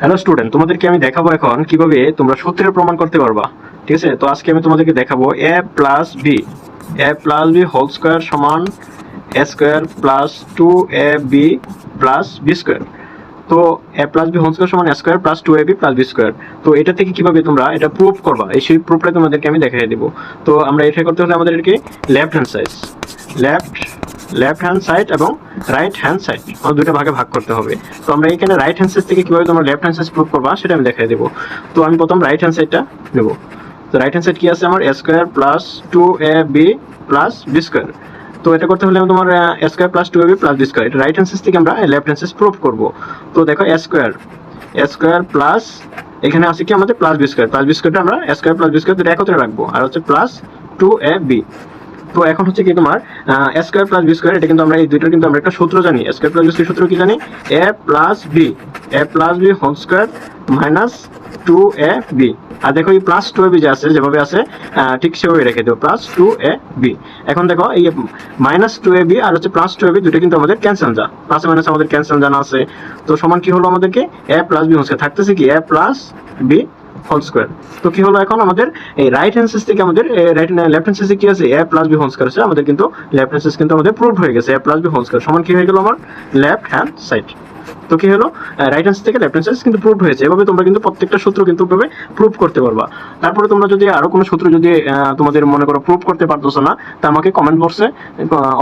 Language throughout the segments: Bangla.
হ্যালো স্টুডেন্ট তোমাদেরকে আমি দেখাবো এখন কীভাবে তোমরা সূত্রের প্রমাণ করতে পারবা। ঠিক আছে? তো আজকে আমি তোমাদেরকে দেখাবো A plus B A plus B whole square সমান A square plus two A B plus B square তো A plus B whole square সমান square plus two A B plus B square তো এটা থেকে কীভাবে তোমরা এটা প্রুফ করবা? এই সেই প্রুফটা তোমাদেরকে আমি দেখাই দেবো। তো আমরা এটা করতে হলে আমাদের কি left hand side left left hand side এবং রাইট হ্যান্ড সাইড দুটো ভাগে ভাগ করতে হবে। তো আমরা এখানে রাইট হ্যান্ড সাইড থেকে কীভাবে তোমরা লেফট হ্যান্ড সাইড প্রুফ করবা, সেটা আমি দেখাই দেবো। তো আমি প্রথম রাইট হ্যান্ড সাইডটা নেব। তো রাইট হ্যান্ড সাইড কি আছে আমার? A square plus two A B plus B square তো এটা করতে হলে তোমার square plus two A B plus B square এটা রাইট হ্যান্ড সাইড থেকে আমরা লেফট হ্যান্ড সাইড প্রুফ করব। তো দেখো A square A square plus এখানে আছে কি আমাদের? Plus B square plus B স্কোয়ারটা আমরা স্কোয়ার প্লাস বি স্কোয়ার দুটো একত্রে রাখব। আর হচ্ছে প্লাস টু এ বি তো এখন হচ্ছে কি তোমার A square plus B square এটা কিন্তু আমরা এই দুইটার কিন্তু আমরা একটা সূত্র জানি। A square plus B square সূত্র কি জানি? A plus B A plus B whole square minus two A B আর দেখো এই প্লাস টু এ বি যে আছে, যেভাবে আছে ঠিক সেভাবে রেখে দেবো প্লাস টু এ বি এখন দেখো এই মাইনাস টু এ বি আর হচ্ছে প্লাস টু এ বি দুটো কিন্তু আমাদের ক্যান্সেল যা। প্লাস মাইনাস আমাদের ক্যান্সেল জানা আছে। তো সমান কি হলো আমাদেরকে? এ প্লাস বি স্কোয়ার থাকতেছে কি? A plus B whole square তো কি হলো এখন আমাদের এই রাইট হ্যান্ড সাইড থেকে আমাদের রাইট লেফট হ্যান্ড সাইডে কি আছে? A plus B whole square আছে। আমাদের কিন্তু লেফট হ্যান্ড সাইড কিন্তু আমাদের প্রুভ হয়ে গেছে। A plus B whole square সমান কি হয়ে গেল আমার? লেফট হ্যান্ড সাইড তো কি হলো? রাইট হ্যান্ড থেকে লেফট হ্যান্ড কিন্তু প্রুভ হয়েছে। এভাবে তোমরা কিন্তু প্রত্যেকটা সূত্র কিন্তু এভাবে প্রুভ করতে পারবা। তারপরে তোমরা যদি আরও কোনো সূত্র যদি তোমাদের মনে করো প্রুভ করতে পারতেছো না, তা আমাকে কমেন্ট বক্সে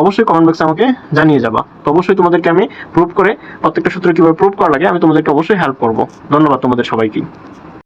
অবশ্যই কমেন্ট বক্সে আমাকে জানিয়ে যাবা। তো অবশ্যই তোমাদেরকে আমি প্রুভ করে প্রত্যেকটা সূত্র কীভাবে প্রুভ করা লাগে, আমি তোমাদেরকে অবশ্যই হেল্প করব। ধন্যবাদ তোমাদের সবাইকে